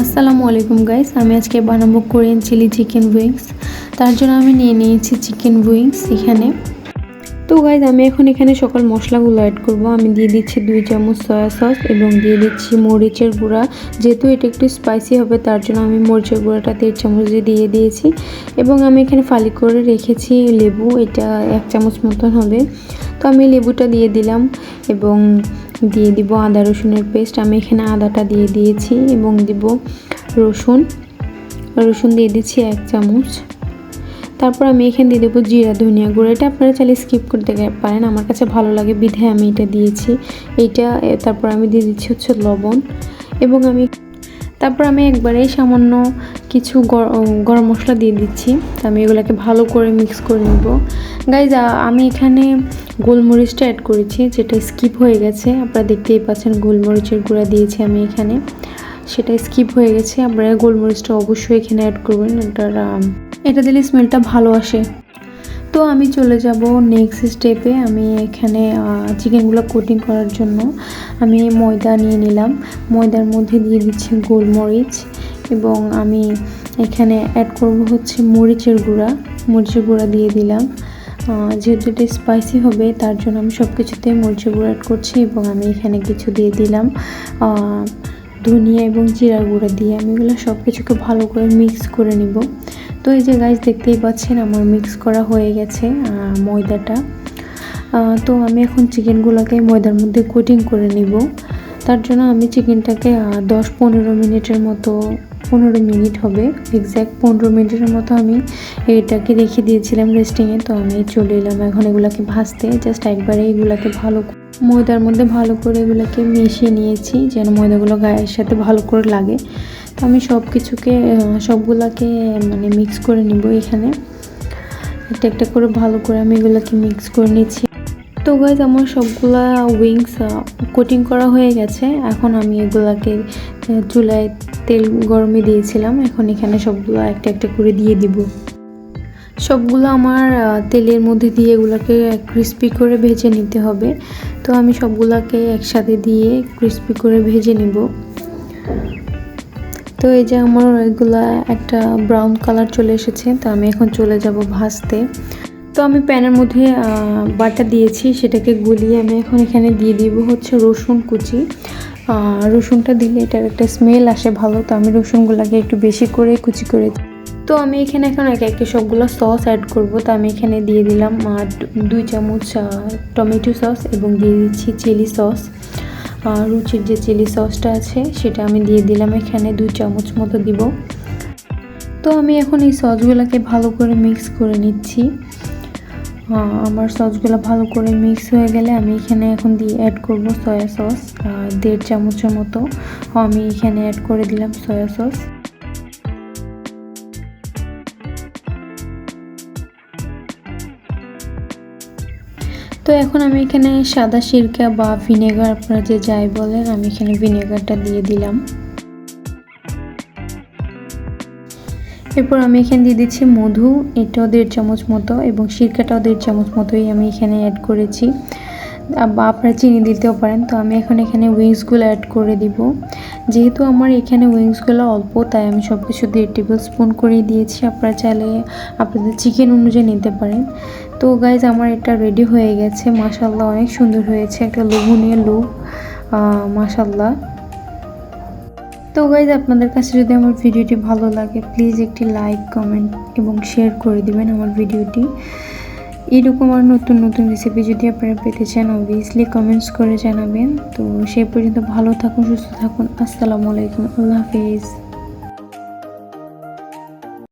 আসসালামু আলাইকুম গাইস আমি আজকে বানাবো কোরিয়ান চিলি চিকেন উইংস তার জন্য আমি নিয়ে নিয়েছি চিকেন উইংস এখানে। তো গাইজ আমি এখন এখানে সকল মশলাগুলো অ্যাড করব। আমি দিয়ে দিচ্ছি দুই চামচ সয়া সস এবং দিয়ে দিচ্ছি মরিচের গুঁড়া। যেহেতু এটা একটু স্পাইসি হবে, তার জন্য আমি মরিচের গুঁড়াটা দেড় চামচ দিয়ে দিয়ে দিয়েছি। এবং আমি এখানে ফালি করে রেখেছি লেবু। এটা এক চামচ মতন হবে। তো আমি লেবুটা দিয়ে দিলাম এবং দিয়ে দিব আদা রসুনের পেস্ট। আমি এখানে আদাটা দিয়ে দিয়েছি এবং দিব রসুন। রসুন দিয়ে দিচ্ছি এক চামচ। তারপর আমি এখানে দিয়ে দেবো জিরা, ধনিয়া গুঁড়ো। এটা আপনারা চাইলে স্কিপ করতে পারেন। আমার কাছে ভালো লাগে বিধায় আমি এটা দিয়েছি। এইটা তারপর আমি দিয়ে দিচ্ছি হচ্ছে লবণ। এবং আমি তারপর আমি একবারে সামান্য কিছু গরম মশলা দিয়ে দিচ্ছি। তো আমি এগুলোকে ভালো করে মিক্স করে নেব। গাইজ আমি এখানে গোলমরিচটা অ্যাড করেছি, যেটা স্কিপ হয়ে গেছে। আপনারা দেখতেই পাচ্ছেন গোলমরিচের গুঁড়া দিয়েছি আমি এখানে। সেটা স্কিপ হয়ে গেছে। আপনারা গোলমরিচটা অবশ্যই এখানে অ্যাড করবেন। এটার এটা দিলে স্মেলটা ভালো আসে। তো আমি চলে যাব নেক্সট স্টেপে আমি এখানে চিকেনগুলো কোটিং করার জন্য আমি ময়দা নিয়ে নিলাম। ময়দার মধ্যে দিয়ে দিচ্ছি গোলমরিচ এবং আমি এখানে অ্যাড করব হচ্ছে মরিচের গুঁড়া। মরিচের গুঁড়া দিয়ে দিলাম। যেহেতু এটা স্পাইসি হবে, তার জন্য আমি সব কিছুতে মরিচের গুঁড়া অ্যাড করছি এবং আমি এখানে কিছু দিয়ে দিলাম। ধনিয়া এবং জিরার গুঁড়া দিয়ে। আমি এগুলো সব কিছুকে ভালো করে মিক্স করে নিব। তো এই যে গাছ দেখতেই পাচ্ছেন আমার মিক্স করা হয়ে গেছে ময়দাটা। তো আমি এখন চিকেনগুলোকে ময়দার মধ্যে কোটিং করে নিব। তার জন্য আমি চিকেনটাকে দশ পনেরো মিনিটের মতো, পনেরো মিনিট হবে এক্স্যাক্ট পনেরো মিনিটের মতো আমি এটাকে রেখে দিয়েছিলাম রেস্টিংয়ে তো আমি চলে এলাম এখন এগুলাকে ভাজতে জাস্ট একবারে এগুলাকে ভালো ময়দার মধ্যে ভালো করে এগুলোকে মিশিয়ে নিয়েছি, যেন ময়দাগুলো গায়ের সাথে ভালো করে লাগে। আমি সব কিছুকে সবগুলোকে মানে মিক্স করে নিব এখানে। একটা একটা করে ভালো করে আমি এগুলোকে মিক্স করে নিচ্ছি। তো গাইজ আমার সবগুলা উইংস কোটিং করা হয়ে গেছে। এখন আমি এগুলাকে চুলায় তেল গরমে দিয়েছিলাম। এখন এখানে সবগুলো একটা একটা করে দিয়ে দিব। সবগুলো আমার তেলের মধ্যে দিয়ে এগুলোকে ক্রিস্পি করে ভেজে নিতে হবে। তো আমি সবগুলোকে একসাথে দিয়ে ক্রিস্পি করে ভেজে নিব। তো এই যে আমার এগুলা একটা ব্রাউন কালার চলে এসেছে, তো আমি এখন চলে যাব ভাজতে। তো আমি প্যানের মধ্যে বাটা দিয়েছি, সেটাকে গুলিয়ে আমি এখন এখানে দিয়ে দিব হচ্ছে রসুন কুচি। রসুনটা দিলে এটার একটা স্মেল আসে ভালো, তো আমি রসুনগুলোকে একটু বেশি করে কুচি করে তো আমি এখানে এখন একে একে সবগুলো সস অ্যাড করব, তো আমি এখানে দিয়ে দিলাম দুই চামচ টমেটো সস এবং দিয়ে দিচ্ছি চিলি সস রুচির যে চিলি সসটা আছে, সেটা আমি দিয়ে দিলাম এখানে দুই চামচ মতো দিব। তো আমি এখন এই সসগুলোকে ভালো করে মিক্স করে নিচ্ছি। আমার সসগুলো ভালো করে মিক্স হয়ে গেলে আমি এখানে এখন দিয়ে অ্যাড করব সয়া সস দেড় চামচের মতো। আমি এখানে অ্যাড করে দিলাম সয়া সস তো এখন আমি এখানে সাদা সিরকা বা ভিনেগার আপনারা যে যাই বলেন, আমি এখানে ভিনেগারটা দিয়ে দিলাম। এরপর আমি এখানে দিয়ে দিচ্ছি মধু, এটাও দেড় চামচ মতো এবং সিরকাটাও দেড় চামচ মতোই আমি এখানে অ্যাড করেছি। বা আপনারা চিনি দিতেও পারেন, তো আমি এখন এখানে উইংসগুলো অ্যাড করে দিব। যেহেতু আমার এখানে উইংসগুলো অল্প, তাই আমি সব কিছু দেড় টেবিল স্পুন করে দিয়েছি। আপনারা চাইলে আপনাদের চিকেন অনুযায়ী নিতে পারেন। তো গাইজ আমার এটা রেডি হয়ে গেছে। মাসাল্লাহ অনেক সুন্দর হয়েছে। একটা লোভনীয় লুক মাসাল্লাহ তো গাইজ আপনাদের কাছে যদি আমার ভিডিওটি ভালো লাগে প্লিজ একটি লাইক কমেন্ট এবং শেয়ার করে দিবেন আমার ভিডিওটি এরকম আর নতুন নতুন রেসিপি যদি আপনারা পেতে চান অবভিয়াসলি কমেন্টস করে জানাবেন। তো সেই পর্যন্ত ভালো থাকুন, সুস্থ থাকুন। আসসালামু আলাইকুম। আল্লাহ হাফিজ।